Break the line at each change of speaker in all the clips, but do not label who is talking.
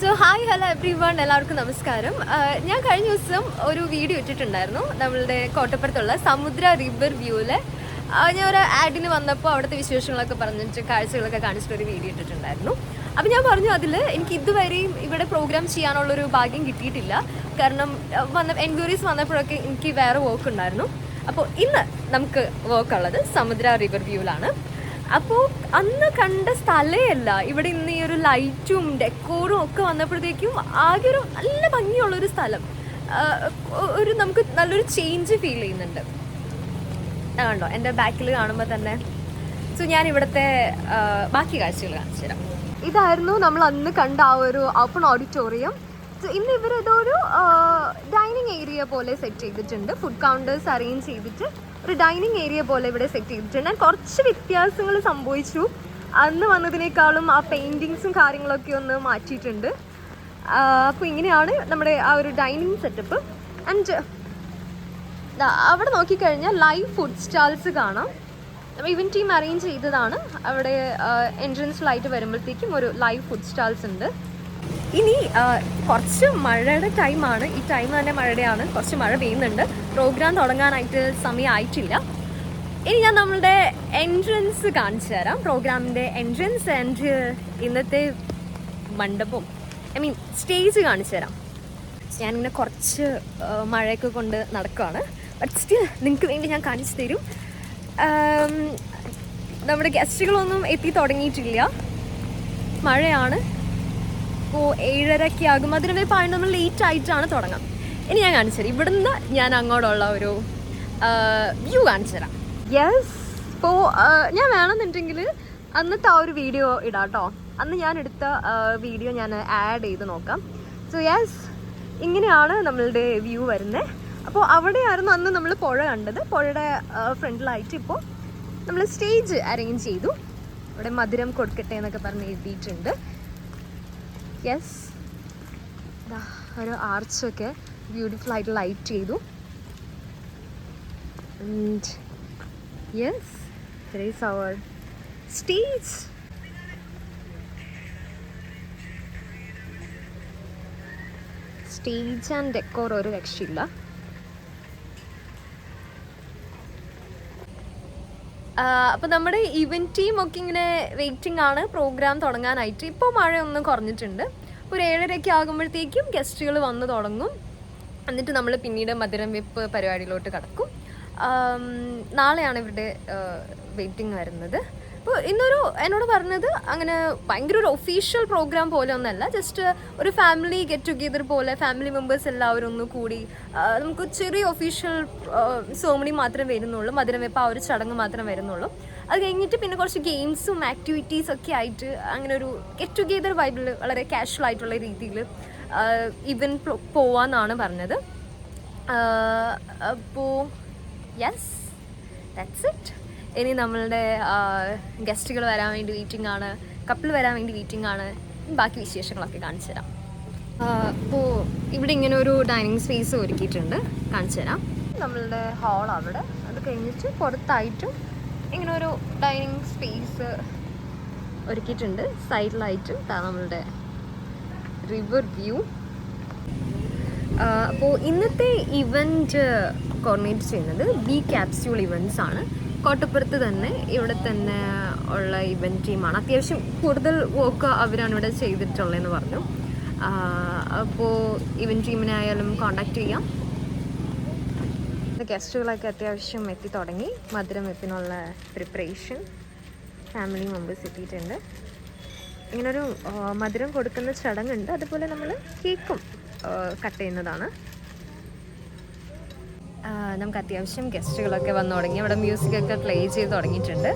So hi hello everyone എല്ലാവർക്കും നമസ്കാരം. ഞാൻ കഴിഞ്ഞ ദിവസം ഒരു വീഡിയോ ഇട്ടിട്ടുണ്ടായിരുന്നു. നമ്മളുടെ കോട്ടപ്പുറത്തുള്ള സമുദ്ര റിവർ വ്യൂവിലെ ഞാൻ ഒരു ആഡിന് വന്നപ്പോൾ അവിടുത്തെ വിശേഷങ്ങളൊക്കെ പറഞ്ഞിട്ട് കാഴ്ചകളൊക്കെ കാണിച്ചിട്ടൊരു വീഡിയോ ഇട്ടിട്ടുണ്ടായിരുന്നു. അപ്പം ഞാൻ പറഞ്ഞു അതിൽ എനിക്ക് ഇതുവരെയും ഇവിടെ പ്രോഗ്രാം ചെയ്യാനുള്ളൊരു ഭാഗ്യം കിട്ടിയിട്ടില്ല. കാരണം വന്ന എൻക്വയറീസ് വന്നപ്പോഴൊക്കെ എനിക്ക് വേറെ വർക്ക് ഉണ്ടായിരുന്നു. അപ്പോൾ ഇന്ന് നമുക്ക് വർക്ക് ഉള്ളത് സമുദ്ര റിവർ വ്യൂവിലാണ് അപ്പോൾ അന്ന് കണ്ട സ്ഥലമല്ല ഇവിടെ ഇന്ന് ഈ ഒരു ലൈറ്റും ഡെക്കോറും ഒക്കെ വന്നപ്പോഴത്തേക്കും ആകെ ഒരു നല്ല ഭംഗിയുള്ളൊരു സ്ഥലം. ഒരു നമുക്ക് നല്ലൊരു ചേഞ്ച് ഫീൽ ചെയ്യുന്നുണ്ട്. ആ, കണ്ടോ? എന്റെ ബാക്കിൽ കാണുമ്പോൾ തന്നെ. സോ ഞാൻ ഇവിടുത്തെ ബാക്കി കാഴ്ചകൾ കാണിച്ചു തരാം ഇതായിരുന്നു നമ്മൾ അന്ന് കണ്ട ആ ഒരു ഓപ്പൺ ഓഡിറ്റോറിയം ഇന്ന് ഇവർ ഇതൊരു ഡൈനിങ് ഏരിയ പോലെ സെറ്റ് ചെയ്തിട്ടുണ്ട്. ഫുഡ് കൗണ്ടേഴ്സ് അറേഞ്ച് ചെയ്തിട്ട് ഒരു ഡൈനിങ് ഏരിയ പോലെ ഇവിടെ സെറ്റ് ചെയ്തിട്ടുണ്ട്. ഞാൻ കുറച്ച് വ്യത്യാസങ്ങൾ സംഭവിച്ചു. അന്ന് വന്നതിനേക്കാളും ആ പെയിന്റിങ്സും കാര്യങ്ങളൊക്കെ ഒന്ന് മാറ്റിയിട്ടുണ്ട്. അപ്പോൾ ഇങ്ങനെയാണ് നമ്മുടെ ആ ഒരു ഡൈനിങ് സെറ്റപ്പ് ആൻഡ് അവിടെ നോക്കിക്കഴിഞ്ഞാൽ ലൈവ് ഫുഡ് സ്റ്റാൾസ് കാണാം. ഇവൻ ടീം അറേഞ്ച് ചെയ്തതാണ്. അവിടെ എൻട്രൻസിലായിട്ട് വരുമ്പോഴത്തേക്കും ഒരു ലൈവ് ഫുഡ് സ്റ്റാൾസ് ഉണ്ട്. ഇനി കുറച്ച് മഴയുടെ ടൈമാണ്. ഈ ടൈം തന്നെ മഴയുടെയാണ്. കുറച്ച് മഴ പെയ്യുന്നുണ്ട്. പ്രോഗ്രാം തുടങ്ങാനായിട്ട് സമയമായിട്ടില്ല. ഇനി ഞാൻ നമ്മളുടെ എൻട്രൻസ് കാണിച്ചു തരാം. പ്രോഗ്രാമിന്റെ എൻട്രൻസ് ആൻഡ് ഇന്നത്തെ മണ്ഡപം. ഐ മീൻ സ്റ്റേജ് കാണിച്ചു തരാം. ഞാനിങ്ങനെ കുറച്ച് മഴയൊക്കെ കൊണ്ട് നടക്കുകയാണ് ബട്ട് സ്റ്റിൽ നിങ്ങൾക്ക് വേണ്ടി ഞാൻ കാണിച്ചു തരും. നമ്മുടെ ഗസ്റ്റുകളൊന്നും എത്തി തുടങ്ങിയിട്ടില്ല. മഴയാണ്. ഇപ്പോൾ ഏഴരയ്ക്ക് ആകും. അതിന് വേപ്പാണ് നമ്മൾ ലേറ്റ് ആയിട്ടാണ് തുടങ്ങാം. ഇനി ഞാൻ കാണിച്ചു തരാം. ഇവിടുന്ന് ഞാൻ അങ്ങോട്ടുള്ള ഒരു വ്യൂ കാണിച്ചു തരാം. യെസ് ഇപ്പോൾ ഞാൻ വേണമെന്നുണ്ടെങ്കിൽ അന്നത്തെ ആ ഒരു വീഡിയോ ഇടാം കേട്ടോ അന്ന് ഞാൻ എടുത്ത വീഡിയോ ഞാൻ ആഡ് ചെയ്ത് നോക്കാം. സോ യെസ് ഇങ്ങനെയാണ് നമ്മളുടെ വ്യൂ വരുന്നത് അപ്പോൾ അവിടെയായിരുന്നു അന്ന് നമ്മൾ പുഴ കണ്ടത്. പുഴയുടെ ഫ്രണ്ടിലായിട്ട് ഇപ്പോൾ നമ്മൾ സ്റ്റേജ് അറേഞ്ച് ചെയ്തു. അവിടെ മധുരം കൊടുക്കട്ടെ എന്നൊക്കെ പറഞ്ഞ് എഴുതിയിട്ടുണ്ട്. യെസ് ഒരു ആർച്ചൊക്കെ ബ്യൂട്ടിഫുൾ ആയിട്ട് ലൈറ്റ് ചെയ്തു. Yes is our stage stage and decor ഒരു രക്ഷയില്ല. അപ്പോൾ നമ്മുടെ ഇവന്റ് ടീം ഒക്കെ ഇങ്ങനെ വെയിറ്റിംഗ് ആണ്. പ്രോഗ്രാം തുടങ്ങാനായിട്ട്. ഇപ്പോൾ മഴയൊന്നും കുറഞ്ഞിട്ടുണ്ട്. അപ്പോൾ ഒരു ഏഴരയ്ക്ക് ആകുമ്പോഴത്തേക്കും ഗസ്റ്റുകൾ വന്ന് തുടങ്ങും. എന്നിട്ട് നമ്മൾ പിന്നീട് മധുരം വെപ്പ് പരിപാടിയിലോട്ട് കടക്കും. നാളെയാണ് ഇവരുടെ വെയിറ്റിംഗ് വരുന്നത്. അപ്പോൾ ഇന്നൊരു എന്നോട് പറഞ്ഞത് അങ്ങനെ ഭയങ്കര ഒരു ഒഫീഷ്യൽ പ്രോഗ്രാം പോലെ ഒന്നല്ല ജസ്റ്റ് ഒരു ഫാമിലി ഗെറ്റ് ടുഗെദർ പോലെ ഫാമിലി മെമ്പേഴ്സ് എല്ലാവരും ഒന്ന് കൂടി നമുക്ക് ചെറിയ ഒഫീഷ്യൽ സോമണി മാത്രം വരുന്നുള്ളൂ മധുരം വെപ്പ് ആ ഒരു ചടങ്ങ് മാത്രം വരുന്നുള്ളൂ. അത് കഴിഞ്ഞിട്ട് പിന്നെ കുറച്ച് ഗെയിംസും ആക്ടിവിറ്റീസ് ഒക്കെ ആയിട്ട് അങ്ങനെ ഒരു ഗെറ്റ് ടുഗെദർ വൈബിൽ വളരെ കാഷ്വൽ ആയിട്ടുള്ള രീതിയിൽ ഇവൻ പോവാന്നാണ് പറഞ്ഞത്. അപ്പോൾ യെസ് ദാറ്റ്സ് ഇറ്റ് ഇനി നമ്മളുടെ ഗസ്റ്റുകൾ വരാൻ വേണ്ടി വീറ്റിംഗ് ആണ് കപ്പിൾ വരാൻ വേണ്ടി വീറ്റിംഗ് ആണ്. ബാക്കി വിശേഷങ്ങളൊക്കെ കാണിച്ചു തരാം. അപ്പോൾ ഇവിടെ ഇങ്ങനെ ഒരു ഡൈനിങ് സ്പേസ് ഒരുക്കിയിട്ടുണ്ട്. കാണിച്ചു തരാം. നമ്മളുടെ ഹാൾ അവിടെ. അത് കഴിഞ്ഞിട്ട് പുറത്തായിട്ടും ഇങ്ങനെ ഒരു ഡൈനിങ് സ്പേസ് ഒരുക്കിയിട്ടുണ്ട്. സൈഡിലായിട്ടും നമ്മളുടെ റിവർ വ്യൂ അപ്പോൾ ഇന്നത്തെ ഇവന്റ് കോർഡിനേറ്റ് ചെയ്യുന്നത് ബി ക്യാപ്സ്യൂൾ ഇവന്റ്സ് ആണ്. കോട്ടപ്പുറത്ത് തന്നെ ഇവിടെ തന്നെ ഉള്ള ഇവന്റ് ടീമാണ് അത്യാവശ്യം കൂടുതൽ വർക്ക് അവരാണ് ഇവിടെ ചെയ്തിട്ടുള്ളതെന്ന് പറഞ്ഞു. അപ്പോൾ ഇവന്റ് ടീമിനെ ആയാലും കോണ്ടാക്ട് ചെയ്യാം. ഗസ്റ്റുകളൊക്കെ അത്യാവശ്യം എത്തി തുടങ്ങി. മധുരം വെപ്പിനുള്ള പ്രിപ്പറേഷൻ ഫാമിലി മെമ്പേഴ്സ് എത്തിയിട്ടുണ്ട്. ഇങ്ങനൊരു മധുരം കൊടുക്കുന്ന ചടങ്ങുണ്ട് അതുപോലെ നമ്മൾ കേക്കും കട്ട് ചെയ്യുന്നതാണ്. നമുക്ക് അത്യാവശ്യം ഗസ്റ്റുകളൊക്കെ വന്നു തുടങ്ങി. അവിടെ മ്യൂസിക് ഒക്കെ പ്ലേ ചെയ്ത് തുടങ്ങിയിട്ടുണ്ട്.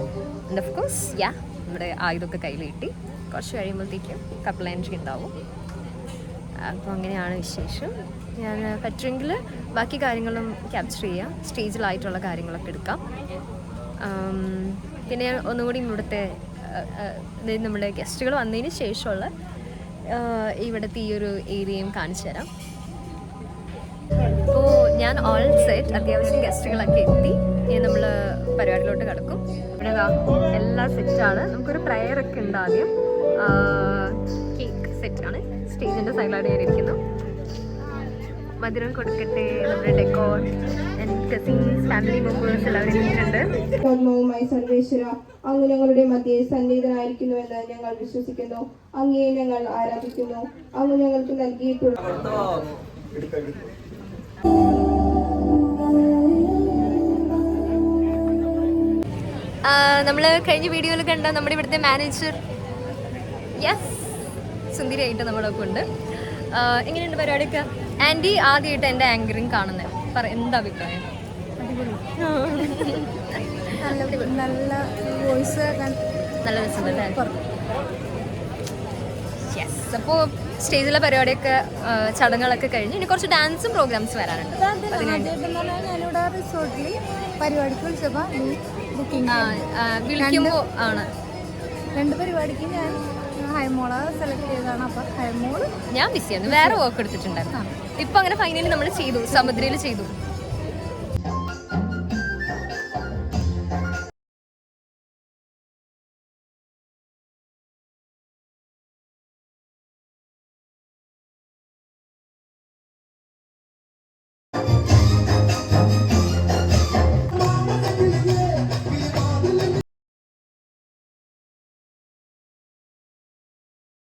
ആൻഡ് ഓഫ് കോഴ്സ് യാ നമ്മുടെ ആയുധമൊക്കെ കയ്യിൽ കിട്ടി കുറച്ച് കഴിയുമ്പോഴത്തേക്കും കപ്പിൾ എൻട്രി ഉണ്ടാവും. അപ്പോൾ അങ്ങനെയാണ് വിശേഷം. ഞാൻ പറ്റുമെങ്കിൽ ബാക്കി കാര്യങ്ങളും ക്യാപ്ചർ ചെയ്യാം. സ്റ്റേജിലായിട്ടുള്ള കാര്യങ്ങളൊക്കെ എടുക്കാം. പിന്നെ ഒന്നുകൂടി ഇവിടുത്തെ നമ്മുടെ ഗസ്റ്റുകൾ വന്നതിന് ശേഷമുള്ള ഇവിടുത്തെ ഈ ഒരു ഏരിയയും കാണിച്ചു തരാം ഞാൻ ഓൾ സെറ്റ് അത്യാവശ്യം ഗസ്റ്റുകളൊക്കെ എത്തി. ഇനി നമ്മൾ പരിപാടിയിലോട്ട് കിടക്കും. ഇവിടെ എല്ലാം സെറ്റാണ് നമുക്കൊരു പ്രയർ ഒക്കെ ഉണ്ട് ആദ്യം. കേക്ക് സെറ്റാണ് സ്റ്റേജിന്റെ സ്റ്റേജിന്റെ സൈഡിലാണ് ഞാനിരിക്കുന്നു മധുരം കൊടുക്കട്ടെ നമ്മുടെ ഡെക്കോർ കസിൻസ് ഫാമിലി മെമ്പേഴ്സ് എല്ലാവരും
സർവേശ്വര അങ്ങ് ഞങ്ങളുടെ മധ്യേ സന്നിഹിതനായിരിക്കുന്നുവെന്ന് ഞങ്ങൾ വിശ്വസിക്കുന്നു. അങ്ങേ ഞങ്ങൾ ആരാധിക്കുന്നു. അങ്ങ് ഞങ്ങൾക്ക് നൽകിയിട്ടുള്ള
നമ്മൾ കഴിഞ്ഞ വീഡിയോയിൽ കണ്ട നമ്മുടെ ഇവിടുത്തെ മാനേജർ യെസ് സുന്ദരിയായിട്ട് നമ്മുടെ ഒപ്പം ഉണ്ട്. എങ്ങനെയുണ്ട് പരിപാടിയൊക്കെ? ആന്റി ആദ്യമായിട്ട് എന്റെ ആങ്കറിങ് കാണുന്നത് പറ എന്താ അഭിപ്രായം?
നല്ല വോയിസ്
നല്ല യെസ് അപ്പോൾ സ്റ്റേജിലെ പരിപാടിയൊക്കെ ചടങ്ങുകളൊക്കെ കഴിഞ്ഞ് ഇനി കുറച്ച് ഡാൻസും പ്രോഗ്രാംസ് വരാനുണ്ട്.
ഞാനിവിടെ റിസോർട്ടിൽ പരിപാടിക്ക് വിളിച്ചപ്പോൾ
ആ, വിളിക്കുമ്പോൾ ആണ്.
രണ്ട് പരിപാടിക്ക് ഞാൻ ഹൈമോള സെലക്ട് ചെയ്തതാണ്. അപ്പൊ ഹൈമോൾ
ഞാൻ ചെയ്യുന്നു വേറെ വർക്ക് എടുത്തിട്ടുണ്ടായിരുന്നു. ഇപ്പൊ അങ്ങനെ ഫൈനലി നമ്മൾ ചെയ്തു. സമുദ്രയിൽ ചെയ്തു.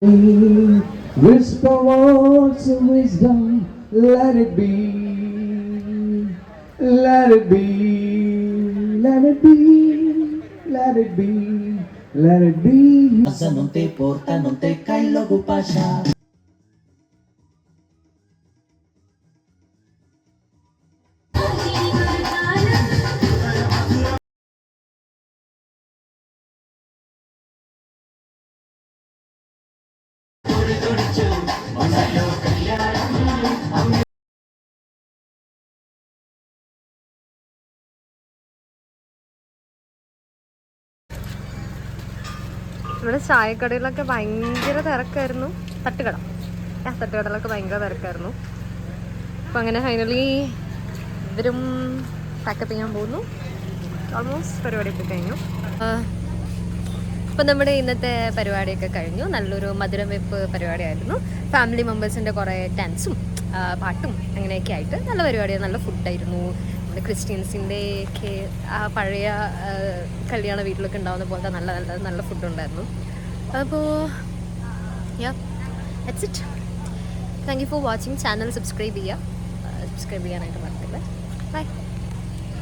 Whisper words of wisdom, let it be, let it be, let it be, let it be, let it be.
Pasa non te porta, non te cai logo pasha.
ഇവിടെ ചായക്കടയിലൊക്കെ ഭയങ്കര തിരക്കായിരുന്നു. തട്ടുകട. ആ തട്ടുകടയിലൊക്കെ ഭയങ്കര തിരക്കായിരുന്നു. അപ്പം അങ്ങനെ ഫൈനലി ഇവരും പാക്കപ്പ് ചെയ്യാൻ പോകുന്നു. ഓൾമോസ്റ്റ് പരിപാടിയൊക്കെ കഴിഞ്ഞു. അപ്പം നമ്മുടെ ഇന്നത്തെ പരിപാടിയൊക്കെ കഴിഞ്ഞു. നല്ലൊരു മധുരം വെപ്പ് പരിപാടിയായിരുന്നു. ഫാമിലി മെമ്പേഴ്സിന്റെ കുറേ ഡാൻസും പാട്ടും അങ്ങനെയൊക്കെ ആയിട്ട് നല്ല പരിപാടിയാണ് നല്ല ഫുഡായിരുന്നു നമ്മുടെ ക്രിസ്ത്യൻസിന്റെ ഒക്കെ ആ പഴയ കല്യാണ വീട്ടിലൊക്കെ ഉണ്ടാവുന്ന പോലത്തെ നല്ല നല്ല നല്ല ഫുഡ് ഉണ്ടായിരുന്നു. അപ്പോൾ it thank you for watching channel subscribe ചെയ്യുക. സബ്സ്ക്രൈബ് ചെയ്യാനായിട്ട് മറക്കില്ല ബൈ